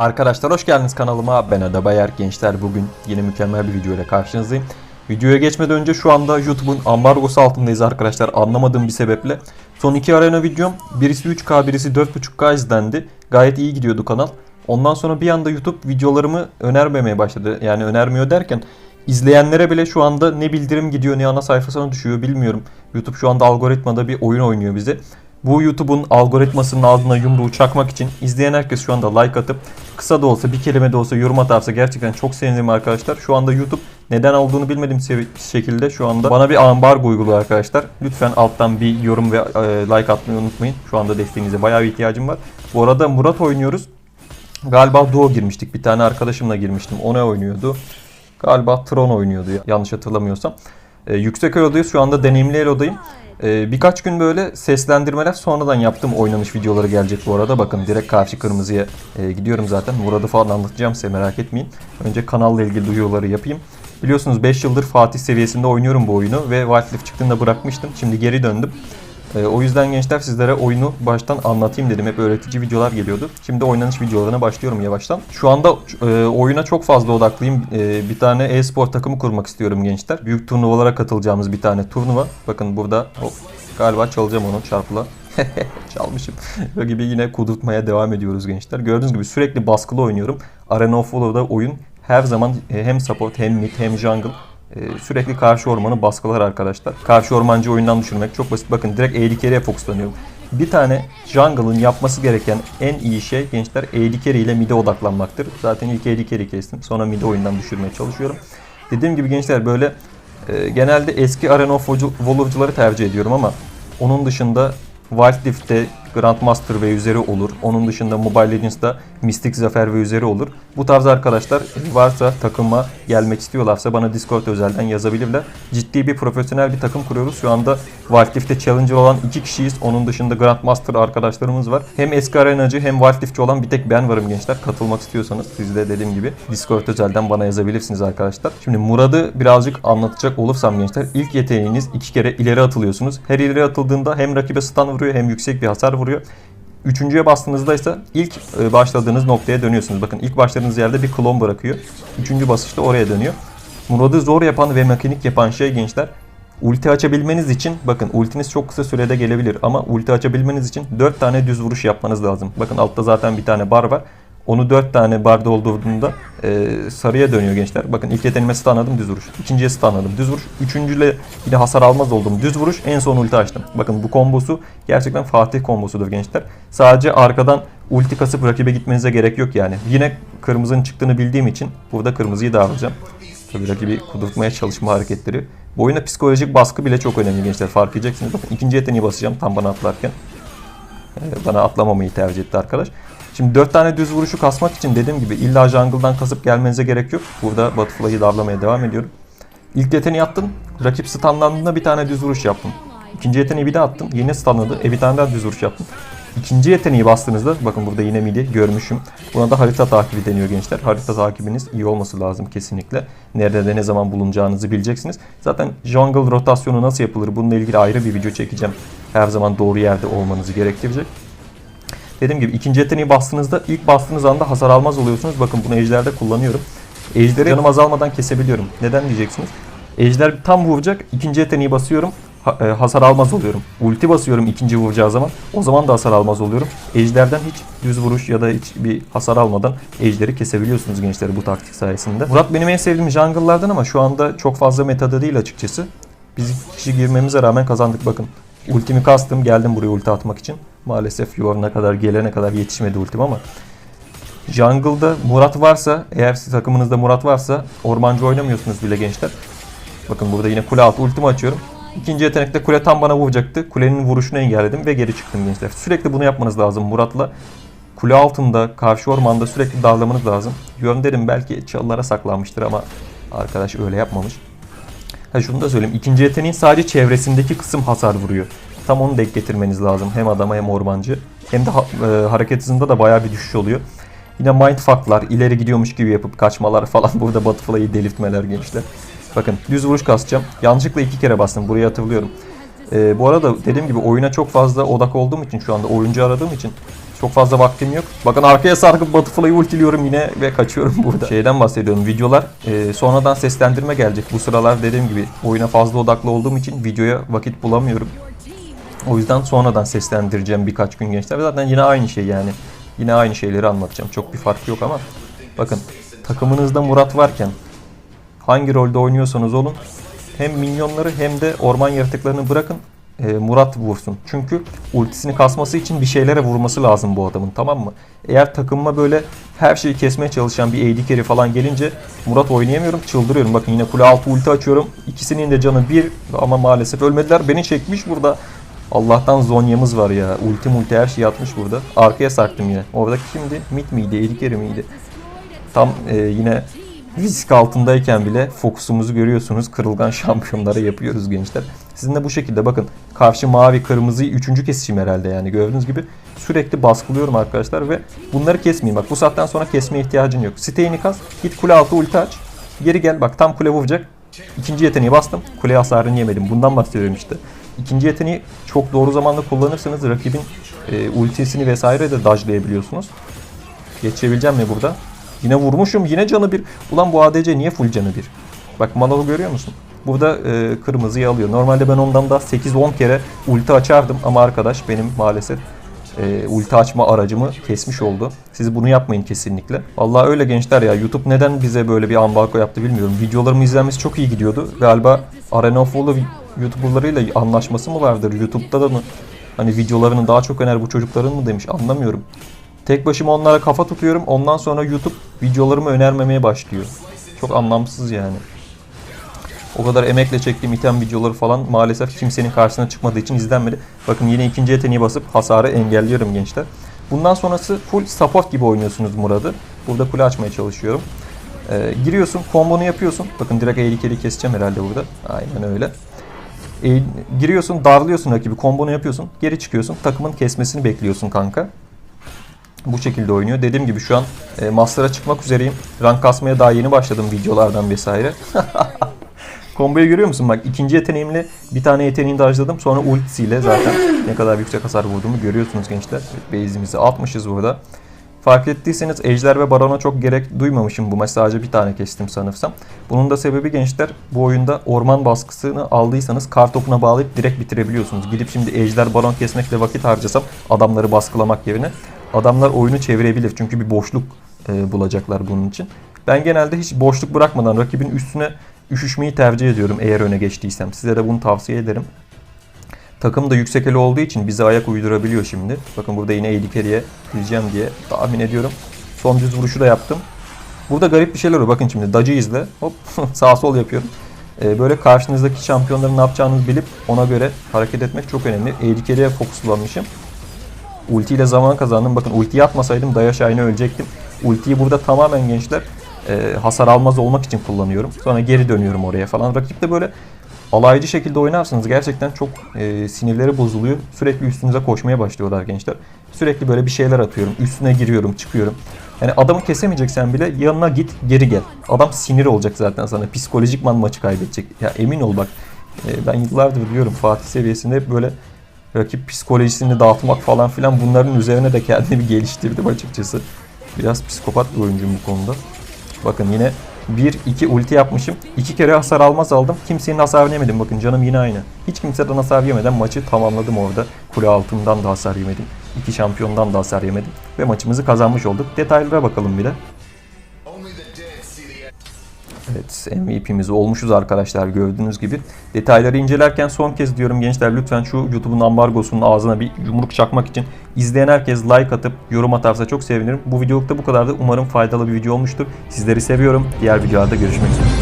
Arkadaşlar hoş geldiniz kanalıma. Ben Ada Bayar Gençler. Bugün yine mükemmel bir video ile karşınızdayım. Videoya geçmeden önce şu anda YouTube'un ambargosu altındayız arkadaşlar. Anlamadığım bir sebeple. Son iki arena videom birisi 3K birisi 4.5K izlendi. Gayet iyi gidiyordu kanal. Ondan sonra bir anda YouTube videolarımı önermemeye başladı. Yani önermiyor derken izleyenlere bile şu anda ne bildirim gidiyor ne ana sayfasına düşüyor bilmiyorum. YouTube şu anda algoritmada bir oyun oynuyor bize. Bu YouTube'un algoritmasının ağzına yumruğu çakmak için izleyen herkes şu anda like atıp kısa da olsa bir kelime de olsa yorum atarsa gerçekten çok sevinirim arkadaşlar. Şu anda YouTube neden olduğunu bilmediğim şekilde şu anda bana bir ambargo uyguluyor arkadaşlar. Lütfen alttan bir yorum ve e, like atmayı unutmayın. Şu anda desteğinize bayağı bir ihtiyacım var. Bu arada Murat oynuyoruz. Galiba Duo girmiştik. Bir tane arkadaşımla girmiştim. O ne oynuyordu? Galiba Tron oynuyordu ya, yanlış hatırlamıyorsam. Ee, yüksek odayız. Şu anda deneyimli el odayım. Ee, birkaç gün böyle seslendirmeler sonradan yaptığım oynanış videoları gelecek bu arada. Bakın direkt karşı kırmızıya e, gidiyorum zaten. Murad'ı falan anlatacağım size merak etmeyin. Önce kanalla ilgili duyuruları yapayım. Biliyorsunuz 5 yıldır Fatih seviyesinde oynuyorum bu oyunu ve Wildlife çıktığında bırakmıştım. Şimdi geri döndüm. Ee, o yüzden gençler sizlere oyunu baştan anlatayım dedim. Hep öğretici videolar geliyordu. Şimdi oynanış videolarına başlıyorum yavaştan. Şu anda e, oyuna çok fazla odaklıyım. E, bir tane e-spor takımı kurmak istiyorum gençler. Büyük turnuvalara katılacağımız bir tane turnuva. Bakın burada hop, galiba çalacağım onu çarpıla. Çalmışım. gibi yine kudurtmaya devam ediyoruz gençler. Gördüğünüz gibi sürekli baskılı oynuyorum. Arena of Valor'da oyun her zaman e, hem support hem mid hem jungle ee, sürekli karşı ormanı baskılar arkadaşlar. Karşı ormancı oyundan düşürmek çok basit. Bakın direkt eğri carry'e fokuslanıyorum. Bir tane jungle'ın yapması gereken en iyi şey gençler eğri carry ile mid'e odaklanmaktır. Zaten ilk eğri carry kestim. Sonra mid'e oyundan düşürmeye çalışıyorum. Dediğim gibi gençler böyle e, genelde eski Arena of tercih ediyorum ama onun dışında Wild Rift'te Grandmaster ve üzeri olur. Onun dışında Mobile Legends'da Mystic Zafer ve üzeri olur. Bu tarz arkadaşlar varsa takıma gelmek istiyorlarsa bana Discord özelden yazabilirler. Ciddi bir profesyonel bir takım kuruyoruz. Şu anda Wild Rift'te Challenger olan iki kişiyiz. Onun dışında Grandmaster arkadaşlarımız var. Hem eski arenacı hem Wild Rift'ci olan bir tek ben varım gençler. Katılmak istiyorsanız siz de dediğim gibi Discord özelden bana yazabilirsiniz arkadaşlar. Şimdi Murad'ı birazcık anlatacak olursam gençler ilk yeteneğiniz iki kere ileri atılıyorsunuz. Her ileri atıldığında hem rakibe stun vuruyor hem yüksek bir hasar vuruyor. Üçüncüye bastığınızda ise ilk e, başladığınız noktaya dönüyorsunuz. Bakın ilk başladığınız yerde bir klon bırakıyor. Üçüncü basışta oraya dönüyor. Murad'ı zor yapan ve mekanik yapan şey gençler ulti açabilmeniz için bakın ultiniz çok kısa sürede gelebilir ama ulti açabilmeniz için 4 tane düz vuruş yapmanız lazım. Bakın altta zaten bir tane bar var. Onu 4 tane bar doldurduğunda e, sarıya dönüyor gençler. Bakın ilk yeteneğime stunladım düz vuruş. İkinciye stunladım düz vuruş. Üçüncüyle yine hasar almaz oldum düz vuruş. En son ulti açtım. Bakın bu kombosu gerçekten Fatih kombosudur gençler. Sadece arkadan ulti kasıp rakibe gitmenize gerek yok yani. Yine kırmızının çıktığını bildiğim için burada kırmızıyı da alacağım. Tabii rakibi kudurtmaya çalışma hareketleri. Bu oyunda psikolojik baskı bile çok önemli gençler. Fark edeceksiniz. Bakın ikinci yeteneği basacağım tam bana atlarken. Ee, Bana atlamamayı tercih etti arkadaş. Şimdi 4 tane düz vuruşu kasmak için dediğim gibi illa jungle'dan kasıp gelmenize gerek yok. Burada Butterfly'ı davlamaya devam ediyorum. İlk yeteneği attım. Rakip stunlandığında bir tane düz vuruş yaptım. İkinci yeteneği bir daha attım. Yine stunladı. E bir tane daha düz vuruş yaptım. İkinci yeteneği bastığınızda bakın burada yine midi görmüşüm. Buna da harita takibi deniyor gençler. Harita takibiniz iyi olması lazım kesinlikle. Nerede de ne zaman bulunacağınızı bileceksiniz. Zaten jungle rotasyonu nasıl yapılır bununla ilgili ayrı bir video çekeceğim. Her zaman doğru yerde olmanızı gerektirecek. Dediğim gibi ikinci yeteneği bastığınızda ilk bastığınız anda hasar almaz oluyorsunuz. Bakın bunu ejderde kullanıyorum. Ejderi canım azalmadan kesebiliyorum. Neden diyeceksiniz? Ejder tam vuracak. ikinci yeteneği basıyorum. E, hasar almaz oluyorum. Ulti basıyorum ikinci vuracağı zaman. O zaman da hasar almaz oluyorum. Ejderden hiç düz vuruş ya da hiç bir hasar almadan ejderi kesebiliyorsunuz gençler bu taktik sayesinde. Murat benim en sevdiğim jungle'lardan ama şu anda çok fazla metada değil açıkçası. Biz kişi girmemize rağmen kazandık bakın. Ultimi kastım geldim buraya ulti atmak için. Maalesef yuvarına kadar gelene kadar yetişmedi ultim ama. Jungle'da Murat varsa eğer takımınızda Murat varsa ormancı oynamıyorsunuz bile gençler. Bakın burada yine kule altı ultimi açıyorum. İkinci yetenekte kule tam bana vuracaktı. Kulenin vuruşunu engelledim ve geri çıktım gençler. Sürekli bunu yapmanız lazım Murat'la. Kule altında, karşı ormanda sürekli darlamanız lazım. Yön dedim belki çalılara saklanmıştır ama arkadaş öyle yapmamış. Ha şunu da söyleyeyim. İkinci yeteneğin sadece çevresindeki kısım hasar vuruyor. Tam onu denk getirmeniz lazım. Hem adama hem ormancı. Hem de ha- e, hareket hızında da bayağı bir düşüş oluyor. Yine mindfucklar, ileri gidiyormuş gibi yapıp kaçmalar falan burada Butterfly'ı delirtmeler gençler. Bakın düz vuruş kasacağım. Yanlışlıkla iki kere bastım. Burayı hatırlıyorum. Ee, bu arada dediğim gibi oyuna çok fazla odak olduğum için şu anda oyuncu aradığım için Çok fazla vaktim yok. Bakın arkaya sarkıp Butterfly'ı ultiliyorum yine ve kaçıyorum burada. Şeyden bahsediyorum. Videolar e, sonradan seslendirme gelecek. Bu sıralar dediğim gibi oyuna fazla odaklı olduğum için videoya vakit bulamıyorum. O yüzden sonradan seslendireceğim birkaç gün gençler. Zaten yine aynı şey yani. Yine aynı şeyleri anlatacağım. Çok bir fark yok ama bakın takımınızda Murat varken hangi rolde oynuyorsanız olun hem minyonları hem de orman yaratıklarını bırakın e, Murat vursun. Çünkü ultisini kasması için bir şeylere vurması lazım bu adamın tamam mı? Eğer takımıma böyle her şeyi kesmeye çalışan bir AD carry falan gelince Murat oynayamıyorum çıldırıyorum. Bakın yine kule altı ulti açıyorum. İkisinin de canı bir ama maalesef ölmediler. Beni çekmiş burada. Allah'tan Zonya'mız var ya. Ulti multi her şeyi atmış burada. Arkaya sarktım yine. Oradaki kimdi? Mid miydi? AD carry miydi? Tam e, yine risk altındayken bile fokusumuzu görüyorsunuz. Kırılgan şampiyonlara yapıyoruz gençler. Sizin de bu şekilde bakın. Karşı mavi kırmızıyı üçüncü kesişim herhalde yani gördüğünüz gibi. Sürekli baskılıyorum arkadaşlar ve bunları kesmeyeyim. Bak bu saatten sonra kesmeye ihtiyacın yok. Siteğini kas. Git kule altı ulti aç. Geri gel bak tam kule vuracak. İkinci yeteneği bastım. Kule hasarını yemedim. Bundan bahsediyorum işte. İkinci yeteneği çok doğru zamanda kullanırsanız rakibin e, ultisini vesaire de dodge'layabiliyorsunuz. Geçebileceğim mi burada? Yine vurmuşum. Yine canı bir. Ulan bu ADC niye full canı bir? Bak Manav'ı görüyor musun? Burada e, kırmızıyı alıyor. Normalde ben ondan da 8-10 kere ulti açardım ama arkadaş benim maalesef e, ulti açma aracımı kesmiş oldu. Siz bunu yapmayın kesinlikle. Vallahi öyle gençler ya. YouTube neden bize böyle bir ambargo yaptı bilmiyorum. Videolarımın izlenmesi çok iyi gidiyordu. Galiba Arena of Valor YouTuber'larıyla anlaşması mı vardır? YouTube'da da mı? Hani videolarını daha çok öner bu çocukların mı demiş anlamıyorum. Tek başıma onlara kafa tutuyorum. Ondan sonra YouTube videolarımı önermemeye başlıyor. Çok anlamsız yani. O kadar emekle çektiğim item videoları falan maalesef kimsenin karşısına çıkmadığı için izlenmedi. Bakın yine ikinci yeteneği basıp hasarı engelliyorum gençler. Bundan sonrası full support gibi oynuyorsunuz Murad'ı. Burada kule açmaya çalışıyorum. Ee, giriyorsun, kombonu yapıyorsun. Bakın direkt eğri keseceğim herhalde burada. Aynen öyle. E, giriyorsun, darlıyorsun rakibi, kombonu yapıyorsun. Geri çıkıyorsun, takımın kesmesini bekliyorsun kanka. Bu şekilde oynuyor. Dediğim gibi şu an e, Master'a çıkmak üzereyim. Rank kasmaya daha yeni başladım videolardan vesaire. Komboyu görüyor musun? Bak ikinci yeteneğimle bir tane yeteneğini dajladım. Sonra ultisiyle zaten ne kadar yüksek hasar vurduğumu görüyorsunuz gençler. Base'imizi atmışız burada. Fark ettiyseniz Ejder ve Baron'a çok gerek duymamışım bu maç. Sadece bir tane kestim sanırsam. Bunun da sebebi gençler bu oyunda orman baskısını aldıysanız kar topuna bağlayıp direkt bitirebiliyorsunuz. Gidip şimdi Ejder Baron kesmekle vakit harcasam adamları baskılamak yerine adamlar oyunu çevirebilir. Çünkü bir boşluk e, bulacaklar bunun için. Ben genelde hiç boşluk bırakmadan rakibin üstüne üşüşmeyi tercih ediyorum eğer öne geçtiysem. Size de bunu tavsiye ederim. Takım da yüksek eli olduğu için bize ayak uydurabiliyor şimdi. Bakın burada yine AD carry'e gireceğim diye tahmin ediyorum. Son düz vuruşu da yaptım. Burada garip bir şeyler oluyor. Bakın şimdi dacı izle. Hop sağ sol yapıyorum. Ee, böyle karşınızdaki şampiyonların ne yapacağınızı bilip ona göre hareket etmek çok önemli. AD carry'e fokuslanmışım. Ulti ile zaman kazandım. Bakın ultiyi atmasaydım Daya Şahin'e ölecektim. Ultiyi burada tamamen gençler e, hasar almaz olmak için kullanıyorum. Sonra geri dönüyorum oraya falan. Rakip de böyle alaycı şekilde oynarsanız gerçekten çok e, sinirleri bozuluyor. Sürekli üstünüze koşmaya başlıyorlar gençler. Sürekli böyle bir şeyler atıyorum. Üstüne giriyorum, çıkıyorum. Yani adamı kesemeyeceksen bile yanına git, geri gel. Adam sinir olacak zaten sana. Psikolojikman maçı kaybedecek. Ya emin ol bak. E, ben yıllardır diyorum Fatih seviyesinde böyle rakip psikolojisini dağıtmak falan filan bunların üzerine de kendimi geliştirdim açıkçası. Biraz psikopat bir oyuncuyum bu konuda. Bakın yine 1-2 ulti yapmışım. 2 kere hasar almaz aldım. Kimsenin hasarını yemedim. Bakın canım yine aynı. Hiç kimseden hasar yemeden maçı tamamladım orada. Kule altından da hasar yemedim. İki şampiyondan da hasar yemedim. Ve maçımızı kazanmış olduk. Detaylara bakalım bir de. Evet MVP'miz olmuşuz arkadaşlar gördüğünüz gibi. Detayları incelerken son kez diyorum gençler lütfen şu YouTube'un ambargosunun ağzına bir yumruk çakmak için izleyen herkes like atıp yorum atarsa çok sevinirim. Bu videolukta bu kadardı. Umarım faydalı bir video olmuştur. Sizleri seviyorum. Diğer videolarda görüşmek üzere.